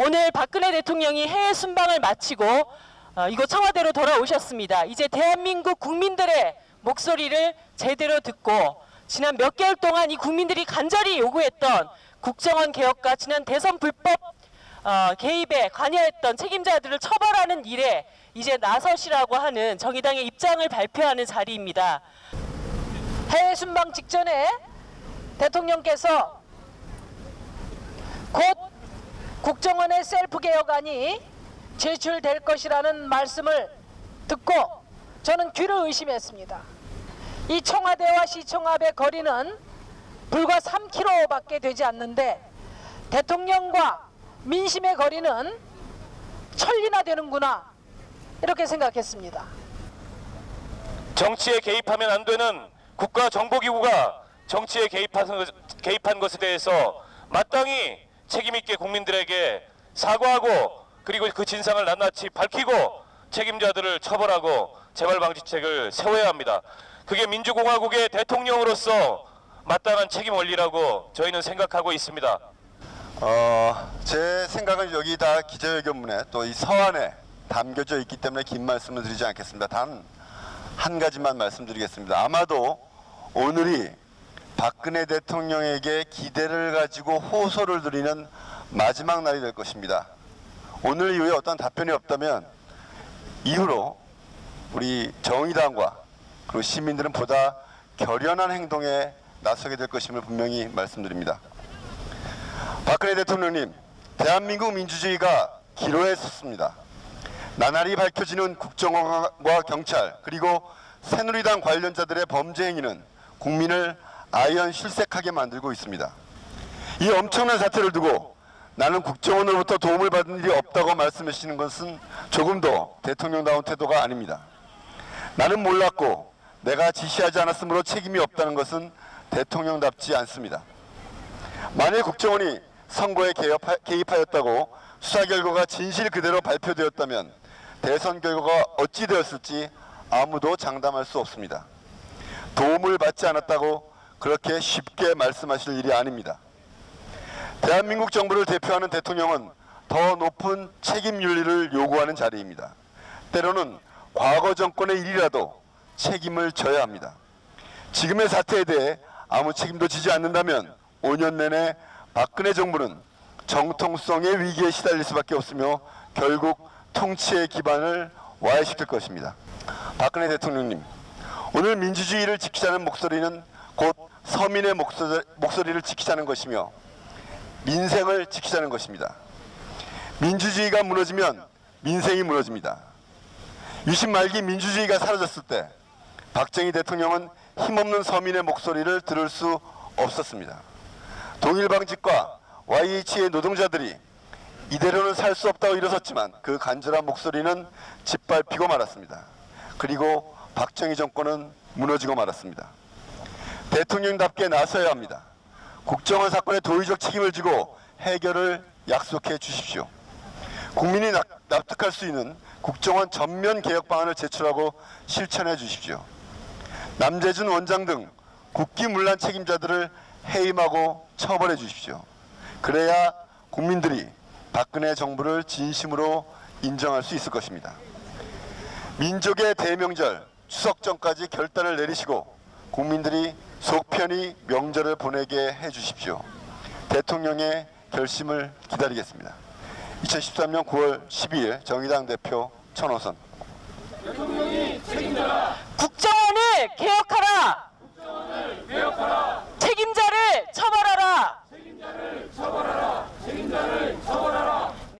오늘 박근혜 대통령이 해외 순방을 마치고 어, 이곳 청와대로 돌아오셨습니다. 이제 대한민국 국민들의 목소리를 제대로 듣고 지난 몇 개월 동안 이 국민들이 간절히 요구했던 국정원 개혁과 지난 대선 불법 어, 개입에 관여했던 책임자들을 처벌하는 일에 이제 나서시라고 하는 정의당의 입장을 발표하는 자리입니다. 해외 순방 직전에 대통령께서 국정원의 셀프 개혁안이 제출될 것이라는 말씀을 듣고 저는 귀를 의심했습니다. 이 청와대와 시청 앞의 거리는 불과 3km밖에 되지 않는데 대통령과 민심의 거리는 천리나 되는구나 이렇게 생각했습니다. 정치에 개입하면 안 되는 국가정보기구가 정치에 개입한, 것- 개입한 것에 대해서 마땅히 책임있게 국민들에게 사과하고 그리고 그 진상을 낱낱이 밝히고 책임자들을 처벌하고 재발방지책을 세워야 합니다. 그게 민주공화국의 대통령으로서 마땅한 책임 원리라고 저희는 생각하고 있습니다. 어, 제 생각은 여기 다 기자회견문에 또 이 서한에 담겨져 있기 때문에 긴 말씀을 드리지 않겠습니다. 단 한 가지만 말씀드리겠습니다. 아마도 오늘이 박근혜 대통령에게 기대를 가지고 호소를 드리는 마지막 날이 될 것입니다. 오늘 이후에 어떤 답변이 없다면 이후로 우리 정의당과 그리고 시민들은 보다 결연한 행동에 나서게 될 것임을 분명히 말씀드립니다. 박근혜 대통령님, 대한민국 민주주의가 기로에 섰습니다. 나날이 밝혀지는 국정원과 경찰 그리고 새누리당 관련자들의 범죄 행위는 국민을 아연 실색하게 만들고 있습니다. 이 엄청난 사태를 두고 나는 국정원으로부터 도움을 받은 일이 없다고 말씀하시는 것은 조금도 대통령다운 태도가 아닙니다. 나는 몰랐고 내가 지시하지 않았으므로 책임이 없다는 것은 대통령답지 않습니다. 만일 국정원이 선거에 개입하- 개입하였다고 수사 결과가 진실 그대로 발표되었다면 대선 결과가 어찌 되었을지 아무도 장담할 수 없습니다. 도움을 받지 않았다고 그렇게 쉽게 말씀하실 일이 아닙니다. 대한민국 정부를 대표하는 대통령은 더 높은 책임 윤리를 요구하는 자리입니다. 때로는 과거 정권의 일이라도 책임을 져야 합니다. 지금의 사태에 대해 아무 책임도 지지 않는다면 5년 내내 박근혜 정부는 정통성의 위기에 시달릴 수밖에 없으며 결국 통치의 기반을 와해시킬 것입니다. 박근혜 대통령님, 오늘 민주주의를 지키자는 목소리는 곧 서민의 목소리, 목소리를 지키자는 것이며 민생을 지키자는 것입니다. 민주주의가 무너지면 민생이 무너집니다. 유신 말기 민주주의가 사라졌을 때 박정희 대통령은 힘없는 서민의 목소리를 들을 수 없었습니다. 동일방직과 YH의 노동자들이 이대로는 살 수 없다고 일어섰지만 그 간절한 목소리는 짓밟히고 말았습니다. 그리고 박정희 정권은 무너지고 말았습니다. 대통령답게 나서야 합니다. 국정원 사건의 도의적 책임을 지고 해결을 약속해 주십시오. 국민이 납- 납득할 수 있는 국정원 전면 개혁 방안을 제출하고 실천해 주십시오. 남재준 원장 등 국기문란 책임자들을 해임하고 처벌해 주십시오. 그래야 국민들이 박근혜 정부를 진심으로 인정할 수 있을 것입니다. 민족의 대명절 추석 전까지 결단을 내리시고 국민들이 속편히 명절을 보내게 해 주십시오. 대통령의 결심을 기다리겠습니다. 2013년 9월 12일 정의당 대표 천호선 국정원을 개혁